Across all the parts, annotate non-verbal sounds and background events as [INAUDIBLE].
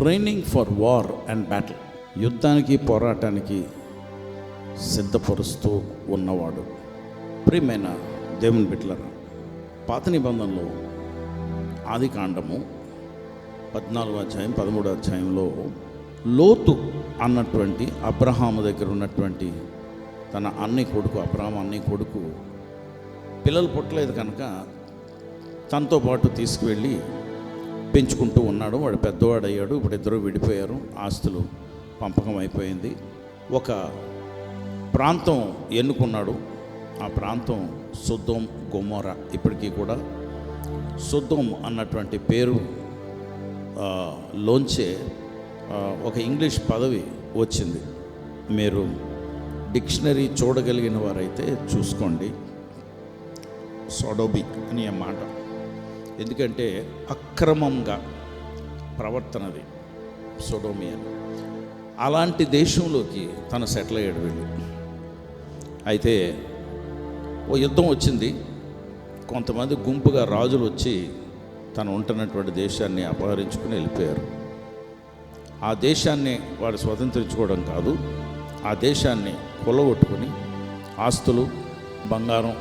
Training for war and battle యుద్ధానికి పోరాటానికి సిద్ధపరుస్తూ ఉన్నవాడు. ప్రియమైన దేవుని బిడ్డలరా పాత నిబంధనలో ఆది కాండము పద్నాలుగో అధ్యాయం పదమూడో అధ్యాయంలో లోతు అన్నటువంటి అబ్రహాము దగ్గర ఉన్నటువంటి తన అన్నయ్య కొడుకు అబ్రహాం అన్నయ్య కొడుకు పిల్లలు పుట్టలేదు కనుక తనతో పాటు తీసుకువెళ్ళి పెంచుకుంటూ ఉన్నాడు. వాడు పెద్దవాడు అయ్యాడు ఇప్పుడు ఇద్దరు విడిపోయారు. ఆస్తులు పంపకం అయిపోయింది. ఒక ప్రాంతం ఎన్నుకున్నాడు. ఆ ప్రాంతం సుద్దోం గొమోరా ఇప్పటికీ కూడా. సుద్దోం అన్నటువంటి పేరు లోంచే ఒక ఇంగ్లీష్ పదవి వచ్చింది. మీరు డిక్షనరీ చూడగలిగిన వారైతే చూసుకోండి. సోడోబిక్ అనే మాట. ఎందుకంటే అక్రమంగా ప్రవర్తనది సోడోమి అని అలాంటి దేశంలోకి తను సెటిల్ అయ్యాడు వెళ్ళి. అయితే ఓ యుద్ధం వచ్చింది. కొంతమంది గుంపుగా రాజులు వచ్చి తను ఉంటున్నటువంటి దేశాన్ని అపహరించుకుని వెళ్ళిపోయారు. ఆ దేశాన్ని వాడు స్వతంత్రించుకోవడం కాదు. ఆ దేశాన్ని కొల్లగొట్టుకుని ఆస్తులు బంగారం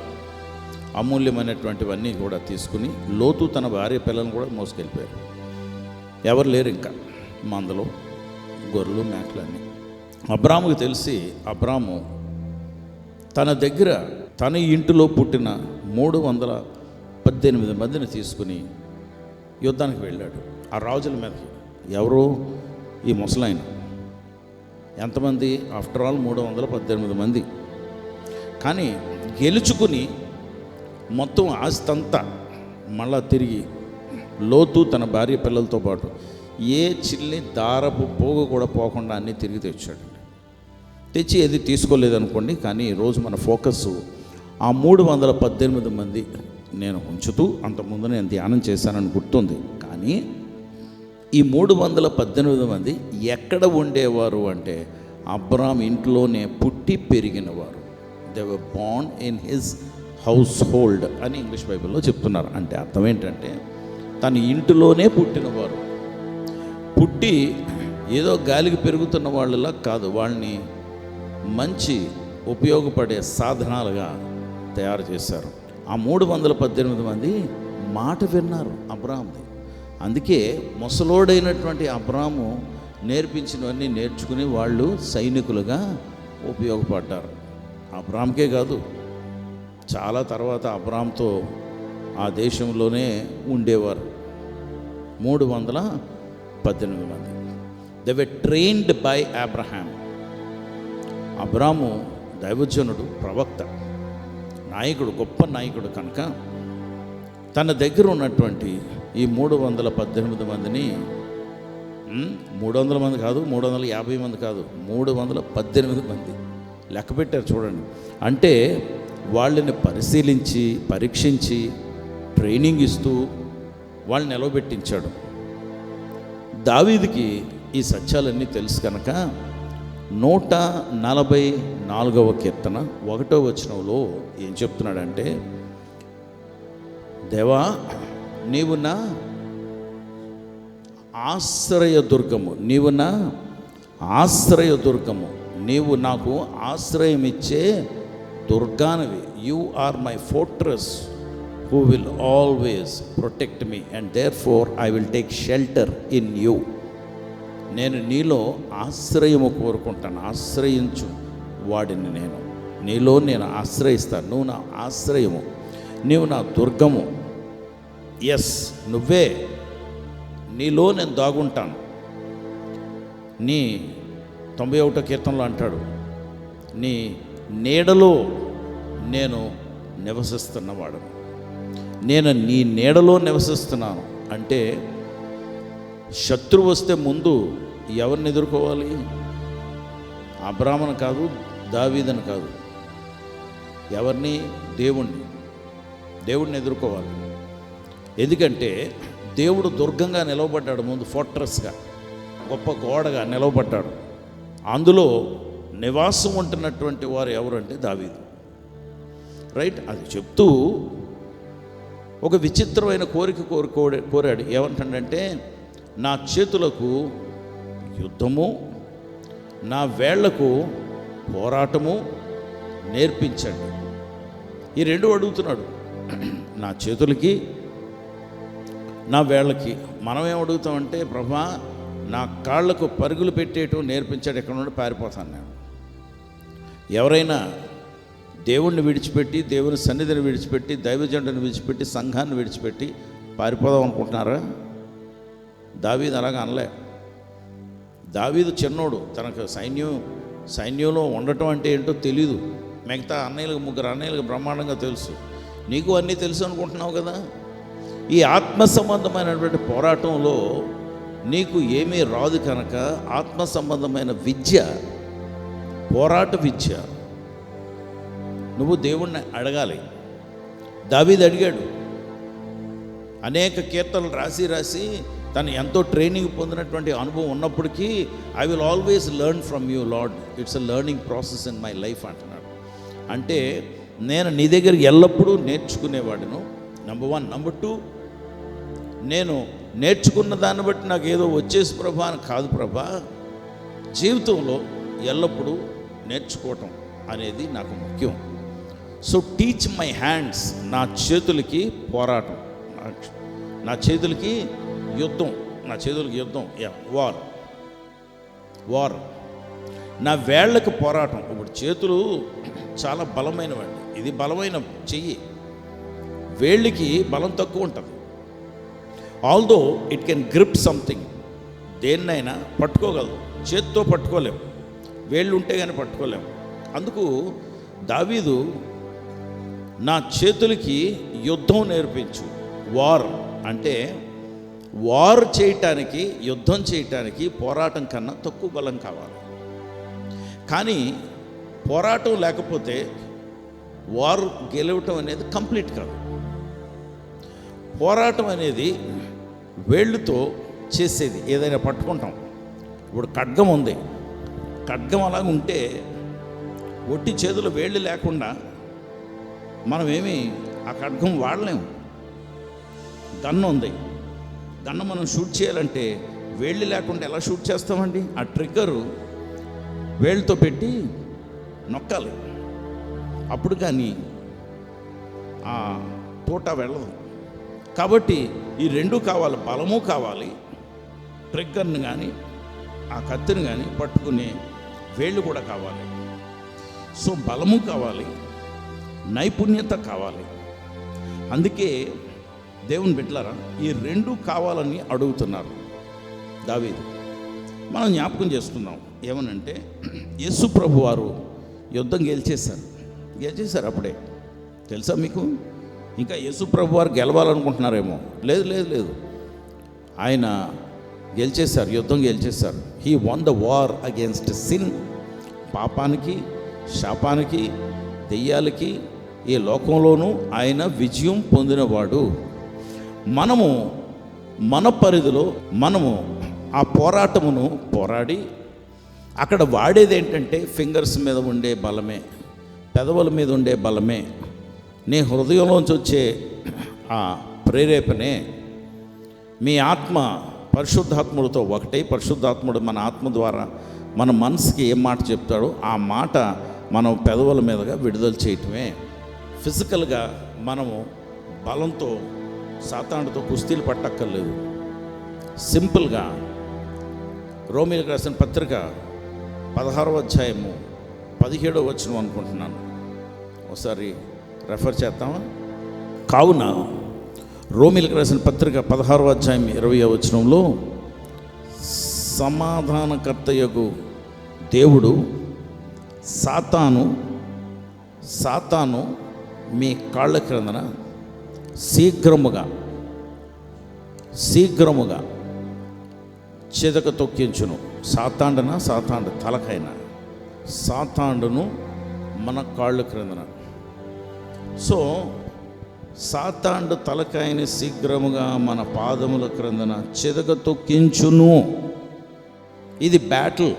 అమూల్యమైనటువంటివన్నీ కూడా తీసుకుని లోతు తన భార్య పిల్లలను కూడా మోసుకెళ్ళిపోయారు. ఎవరు లేరు ఇంకా. మందలో గొర్రెలు మేకలన్నీ అబ్రాముకు తెలిసి అబ్రాము తన దగ్గర తన ఇంటిలో పుట్టిన మూడు వందల పద్దెనిమిది మందిని తీసుకుని యుద్ధానికి వెళ్ళాడు. ఆ రాజుల మీదకి ఎవరో? ఈ ముసలాయన. ఎంతమంది? ఆఫ్టర్ ఆల్ మూడు వందల పద్దెనిమిది మంది. కానీ గెలుచుకుని మొత్తం ఆస్తి అంతా మళ్ళా తిరిగి లోతు తన భార్య పిల్లలతో పాటు ఏ చిల్లి దారపు పోగు కూడా పోకుండా అన్నీ తిరిగి తెచ్చాడు. తెచ్చి ఏది తీసుకోలేదనుకోండి కానీ ఈరోజు మన ఫోకస్ ఆ మూడు వందల పద్దెనిమిది మంది నేను ఉంచుతూ అంతకుముందు నేను ధ్యానం చేశానని గుర్తుంది. కానీ ఈ మూడు వందల పద్దెనిమిది మంది ఎక్కడ ఉండేవారు అంటే అబ్రామ్ ఇంట్లోనే పుట్టి పెరిగినవారు దే వర్ బాండ్ ఇన్ హిజ్ హౌస్ హోల్డ్ అని ఇంగ్లీష్ బైబిల్లో చెప్తున్నారు. అంటే అర్థం ఏంటంటే తన ఇంటిలోనే పుట్టినవారు. పుట్టి ఏదో గాలికి పెరుగుతున్న వాళ్ళలా కాదు వాళ్ళని మంచి ఉపయోగపడే సాధనాలుగా తయారు చేశారు. ఆ మూడు వందల పద్దెనిమిది మంది మాట విన్నారు అబ్రాహ్ది అందుకే ముసలోడైనటువంటి అబ్రాము నేర్పించినవన్నీ నేర్చుకుని వాళ్ళు సైనికులుగా ఉపయోగపడ్డారు. అబ్రామ్కే కాదు చాలా తర్వాత అబ్రామ్తో ఆ దేశంలోనే ఉండేవారు. మూడు వందల పద్దెనిమిది మంది. They were trained by Abraham అబ్రాము దైవజనుడు ప్రవక్త నాయకుడు గొప్ప నాయకుడు కనుక తన దగ్గర ఉన్నటువంటి ఈ మూడు వందల పద్దెనిమిది మందిని మూడు వందల మంది కాదు మూడు వందల యాభై మంది కాదు మూడు వందల పద్దెనిమిది మంది లెక్క పెట్టారు చూడండి. అంటే వాళ్ళని పరిశీలించి పరీక్షించి ట్రైనింగ్ ఇస్తూ వాళ్ళని నిలవబెట్టించాడు. దావీదికి ఈ సత్యాలన్నీ తెలుసు కనుక నూట నలభై నాలుగవ కీర్తన ఒకటో వచనంలో ఏం చెప్తున్నాడంటే దేవా నీవు నా ఆశ్రయ దుర్గము నీవు నా ఆశ్రయ దుర్గము నీవు నాకు ఆశ్రయం ఇచ్చే దుర్గానవి you are my fortress who will always protect me and therefore I will take shelter in you నేను నీలో ఆశ్రయము కోరుకుంటాను ఆశ్రయించు వాడిని నేను. నీలో నేను ఆశ్రయిస్తాను నువ్వు నా ఆశ్రయము నీవు నా దుర్గము. ఎస్ నువ్వే. నీలో నేను దాగుంటాను. నీ తొంభై ఒకటో కీర్తనలో అంటాడు నీ నీడలో నేను నివసిస్తున్నవాడు నేను నీ నీడలో నివసిస్తున్నాను. అంటే శత్రువు వస్తే ముందు ఎవరిని ఎదుర్కోవాలి? అబ్రాహ్మను కాదు దావీదని కాదు. ఎవరిని? దేవుణ్ణి. దేవుణ్ణి ఎదుర్కోవాలి. ఎందుకంటే దేవుడు దుర్గంగా నిలవబడ్డాడు ముందు ఫోర్ట్రస్గా గొప్ప గోడగా నిలవబడ్డాడు. అందులో నివాసం ఉంటున్నటువంటి వారు ఎవరంటే దావీదు. రైట్ అది చెప్తూ ఒక విచిత్రమైన కోరిక కోరు కోరాడు. ఏమంటాడంటే నా చేతులకు యుద్ధము నా వేళ్ళకు పోరాటము నేర్పించండి. ఈ రెండు అడుగుతున్నాడు. [CLEARS THROAT] నా చేతులకి నా వేళ్ళకి మనం ఏం అడుగుతామంటే ప్రభా నా కాళ్ళకు పరుగులు పెట్టేయటం నేర్పించాడు. ఎక్కడ నుండి పారిపోతాను నేను. ఎవరైనా దేవుణ్ణి విడిచిపెట్టి దేవుని సన్నిధిని విడిచిపెట్టి దైవజండని విడిచిపెట్టి సంఘాన్ని విడిచిపెట్టి పారిపోదాం అనుకుంటున్నారా? దావీదు అలాగా అనలే. దావీదు చిన్నోడు తనకు సైన్యం సైన్యంలో ఉండటం అంటే ఏంటో తెలీదు. మిగతా అన్నయ్యలకు ముగ్గురు అన్నయ్యలకు బ్రహ్మాండంగా తెలుసు. నీకు అన్నీ తెలుసు అనుకుంటున్నావు కదా? ఈ ఆత్మ సంబంధమైనటువంటి పోరాటంలో నీకు ఏమీ రాదు కనుక ఆత్మ సంబంధమైన విద్య పోరాట విద్య నువ్వు దేవుణ్ణి అడగాలి. దావీది అడిగాడు. అనేక కీర్తనలు రాసి రాసి తను ఎంతో ట్రైనింగ్ పొందినటువంటి అనుభవం ఉన్నప్పటికీ I will always learn from you Lord it's a learning process in my life అంటున్నాడు. అంటే నేను నీ దగ్గర ఎల్లప్పుడూ నేర్చుకునేవాడును నెంబర్ వన్ నెంబర్ టూ నేను నేర్చుకున్న దాన్ని బట్టి నాకు ఏదో వచ్చేసి ప్రభా అని కాదు ప్రభా. జీవితంలో ఎల్లప్పుడూ నేర్చుకోవటం అనేది నాకు ముఖ్యం. సో టీచ్ మై హ్యాండ్స్ నా చేతులకి పోరాటం. నా- చేతులకి యుద్ధం. నా చేతులకి యుద్ధం. యా వార్ వార్ నా వేళ్ళకి పోరాటం. ఇప్పుడు చేతులు చాలా బలమైనవండి. ఇది బలమైన చెయ్యి. వేళ్ళకి బలం తక్కువ ఉంటుంది. Although it can grip something దేన్నైనా పట్టుకోగలదు. చేత్తో పట్టుకోలేము. వేళ్ళు ఉంటే కానీ పట్టుకోలేము అందుకు దావీదు నా చేతులకి యుద్ధం నేర్పించు. వార్ అంటే వార్ చేయటానికి యుద్ధం చేయటానికి పోరాటం కన్నా తక్కువ బలం కావాలి. కానీ పోరాటం లేకపోతే వారు గెలవటం అనేది కంప్లీట్ కాదు. పోరాటం అనేది వేళ్ళుతో చేసేది. ఏదైనా పట్టుకుంటాం. ఇప్పుడు ఖడ్గం ఉంది. ఖడ్గం అలా ఉంటే ఒట్టి చేతులు వేళ్ళు లేకుండా మనమేమి ఆ ఖడ్గం వాడలేము. గన్ను ఉంది. గన్ను మనం షూట్ చేయాలంటే వేళ్ళు లేకుండా ఎలా షూట్ చేస్తామండి? ఆ ట్రిగ్గరు వేళ్ళతో పెట్టి నొక్కాలి. అప్పుడు కానీ ఆ తోట వెళ్ళదు. కాబట్టి ఈ రెండు కావాలి బలము కావాలి. ట్రిగ్గర్ని కానీ ఆ కత్తిని కానీ పట్టుకునే వేళ్ళు కూడా కావాలి. సో బలము కావాలి. నైపుణ్యత కావాలి. అందుకే దేవుని బిడ్డలారా ఈ రెండు కావాలని అడుగుతున్నారు దావేది. మనం జ్ఞాపకం చేసుకుందాం. ఏమనంటే యేసు ప్రభు వారు యుద్ధం గెలిచేశారు. గెలిచేశారు అప్పుడే. తెలుసా మీకు? ఇంకా యేసు ప్రభు వారు గెలవాలనుకుంటున్నారేమో. లేదు లేదు లేదు. ఆయన గెలిచేశారు యుద్ధం గెలిచేశారు. He won the war against sin పాపానికి శాపానికి దెయ్యాలకి ఈ లోకంలోనూ ఆయన విజయం పొందినవాడు. మనము మన పరిధిలో మనము ఆ పోరాటమును పోరాడి అక్కడ వాడేది ఏంటంటే ఫింగర్స్ మీద ఉండే బలమే పెదవుల మీద ఉండే బలమే. నీ హృదయంలోంచి వచ్చే ఆ ప్రేరేపణే మీ ఆత్మ పరిశుద్ధాత్ముడితో ఒకటే పరిశుద్ధాత్ముడు మన ఆత్మ ద్వారా మన మనసుకి ఏం మాట చెప్తాడో ఆ మాట మనం పెదవుల మీదుగా విడుదల చేయటమే. ఫిజికల్గా మనము బలంతో సాతానుడితో కుస్తీలు పట్టక్కర్లేదు. సింపుల్గా రోమిలకు రాసిన పత్రిక పదహారవ అధ్యాయము పదిహేడవ వచనం అనుకుంటున్నాను. ఒకసారి రెఫర్ చేద్దామా? కావున రోమిలకు రాసిన పత్రిక పదహారవ అధ్యాయం ఇరవై వచనంలో సమాధానకర్తయగు దేవుడు సాతాను సాతాను మీ కాళ్ళ క్రిందన శీఘ్రముగా శీఘ్రముగా చిదక తొక్కించును సాతాండన? సాతాండ తలకైన. సాతాండును మన కాళ్ళ క్రిందన. సో సాతాండు తలకాయని శీఘ్రముగా మన పాదముల క్రిందన చిదక తొక్కించును. ఇది బ్యాటిల్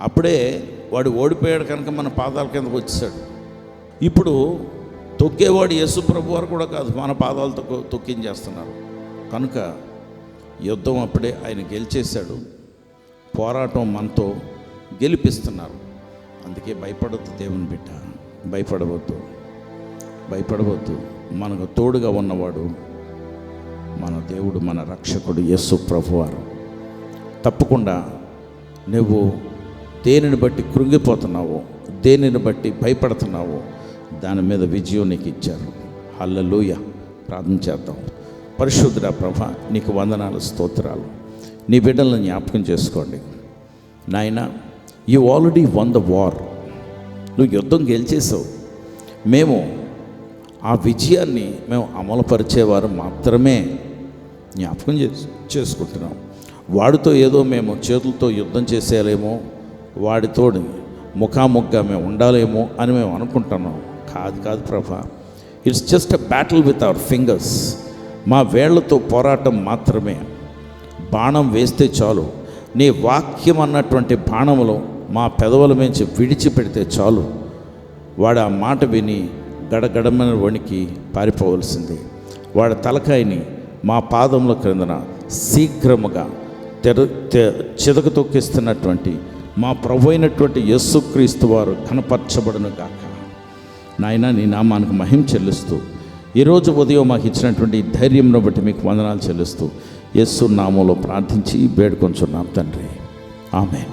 అప్పుడే వాడు ఓడిపోయాడు కనుక మన పాదాల కిందకు వచ్చేసాడు. ఇప్పుడు తొక్కేవాడు యేసు ప్రభు వారు కూడా కాదు మన పాదాలతో తొక్కించేస్తున్నారు. కనుక యుద్ధం అప్పుడే ఆయన గెలిచేశాడు. పోరాటం మనతో గెలిపిస్తున్నారు. అందుకే భయపడద్దు దేవుని బిడ్డ భయపడవద్దు. భయపడవద్దు. మనకు తోడుగా ఉన్నవాడు మన దేవుడు మన రక్షకుడు యస్సు ప్రభువారు. తప్పకుండా నువ్వు దేనిని బట్టి కృంగిపోతున్నావో దేనిని బట్టి భయపడుతున్నావో దాని మీద విజయం నీకు ఇచ్చారు. హల్లలోయ. ప్రార్థన చేద్దాం. పరిశుద్ధుడ ప్రభ నీకు వందనాలు స్తోత్రాలు. నీ బిడ్డలను జ్ఞాపకం చేసుకోండి. నాయన you already won the war నువ్వు యుద్ధం గెలిచేసావు మేము ఆ విజయాన్ని మేము అమలుపరిచేవారు మాత్రమే జ్ఞాపకం చేసు చేసుకుంటున్నాం. వాడితో ఏదో మేము చేతులతో యుద్ధం చేసేయాలేమో వాడితో ముఖాముఖిగా మేము ఉండాలేమో అని మేము అనుకుంటున్నాం. కాదు కాదు ప్రభా. It's just a battle with our fingers మా వేళ్ళతో పోరాటం మాత్రమే. బాణం వేస్తే చాలు. నీ వాక్యం అన్నటువంటి బాణములు మా పెదవుల మించి విడిచిపెడితే చాలు. వాడు ఆ మాట విని గడగడమని వణికి పారిపోవలసింది. వాడి తలకాయని మా పాదముల క్రిందన శీఘ్రముగా తెర తె- తొక్కిస్తున్నటువంటి మా ప్రభు అయినటువంటి యస్సుక్రీస్తు వారు కనపరచబడును గాక. నాయన నీ నామానికి మహిం చెల్లిస్తూ ఈరోజు ఉదయం మాకు ఇచ్చినటువంటి ధైర్యంను బట్టి మీకు వందనాలు చెల్లిస్తూ యస్సు నామంలో ప్రార్థించి వేడుకొంచున్నాం తండ్రి. ఆమె